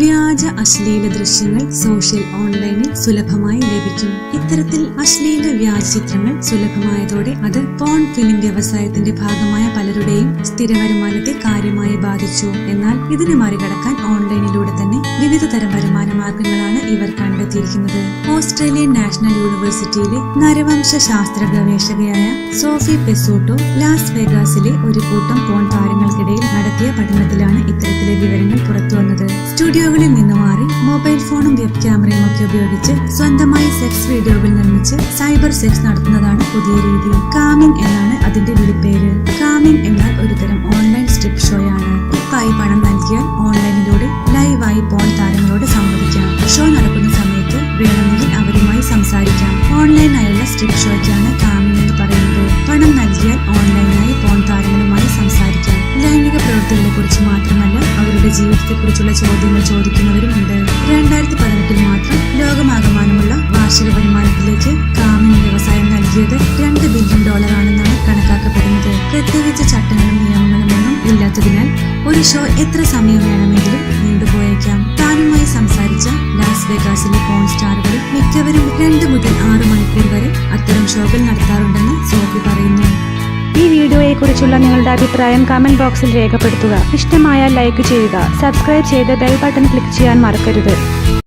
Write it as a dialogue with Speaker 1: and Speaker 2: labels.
Speaker 1: വ്യാജ അശ്ലീല ദൃശ്യങ്ങൾ സോഷ്യൽ ഓൺലൈനിൽ സുലഭമായി ലഭിക്കും. ഇത്തരത്തിൽ അശ്ലീല വ്യാജ ചിത്രങ്ങൾ സുലഭമായതോടെ അത് പോൺ ഫിലിം വ്യവസായത്തിന്റെ ഭാഗമായ പലരുടെയും സ്ഥിര വരുമാനത്തെ കാര്യമായി ബാധിച്ചു. എന്നാൽ ഇതിനെ മറികടക്കാൻ ഓൺലൈനിലൂടെ തന്നെ വിവിധ തരം വരുമാന മാർഗങ്ങളാണ് ഇവർ കണ്ടെത്തിയിരിക്കുന്നത്. ഓസ്ട്രേലിയൻ നാഷണൽ യൂണിവേഴ്സിറ്റിയിലെ നരവംശ ശാസ്ത്ര ഗവേഷകയായ സോഫി പെസോട്ടോ ലാസ് വേഗാസിലെ ഒരു കൂട്ടം പോൺ താരങ്ങൾക്കിടയിൽ നടത്തിയ പഠനത്തിലാണ് ഇത്തരത്തിലെ വിവരങ്ങൾ പുറത്തുവന്നത്. സ്റ്റുഡിയോകളിൽ നിന്ന് മാറി മൊബൈൽ ഫോണും വെബ് ക്യാമറയും ഒക്കെ ഉപയോഗിച്ച് സ്വന്തമായി സെക്സ് വീഡിയോകൾ നിർമ്മിച്ച് സൈബർ സെക്സ് നടത്തുന്നതാണ് പുതിയ രീതി. കാമിംഗ് എന്നാണ് അതിന്റെ വിളിപ്പേര് കാമിംഗ് എന്നാൽ ഒരുതരം ഓൺലൈൻ സ്ട്രിപ്പ് ഷോയാണ്. ഇപ്പായി പണം നൽകിയാൽ ഓൺലൈനിലൂടെ ലൈവായി പോൺ താരങ്ങളോട് സംവദിക്കാം. ഷോ നടക്കുന്ന സമയത്ത് വേണമെങ്കിൽ അവരുമായി സംസാരിക്കാം. ഓൺലൈനായുള്ള സ്ട്രിപ്പ് ഷോയ്ക്കാണ് കാമിംഗ് എന്ന് പറയുന്നത്. പണം നൽകിയാൽ ഓൺലൈനായി പോൺ താരങ്ങളുമായി സംസാരിക്കാം. ലൈംഗിക പ്രവൃത്തികളെ അവരുടെ ജീവിതത്തെക്കുറിച്ചുള്ള ചോദ്യങ്ങൾ ചോദിക്കുന്നവരുമുണ്ട് രണ്ടായിരത്തി പതിനെട്ടിൽ മാത്രം ലോകമാകമാനമുള്ള വാർഷിക വരുമാനത്തിലേക്ക് കാമിന് വ്യവസായം നൽകിയത് രണ്ട് ബില്യൺ ഡോളറാണെന്നാണ് കണക്കാക്കപ്പെടുന്നത്. പ്രത്യേകിച്ച് ചട്ടങ്ങളും നിയമങ്ങളും ഒന്നും ഇല്ലാത്തതിനാൽ ഒരു ഷോ എത്ര സമയം വേണമെങ്കിലും നീണ്ടുപോയേക്കാം. താനുമായി സംസാരിച്ച ലാസ് വേഗാസിലെ പോൺ സ്റ്റാറുകളിൽ മിക്കവരും രണ്ട് മുതൽ ആറ് മണിക്കൂർ വരെ അത്തരം ഷോകൾ നടത്താറുണ്ടെന്ന്
Speaker 2: വീഡിയോയെക്കുറിച്ചുള്ള നിങ്ങളുടെ അഭിപ്രായം കമന്റ് ബോക്സിൽ രേഖപ്പെടുത്തുക. ഇഷ്ടമായാൽ ലൈക്ക് ചെയ്യുക. സബ്സ്ക്രൈബ് ചെയ്ത് ബെൽ ബട്ടൺ ക്ലിക്ക് ചെയ്യാൻ മറക്കരുത്.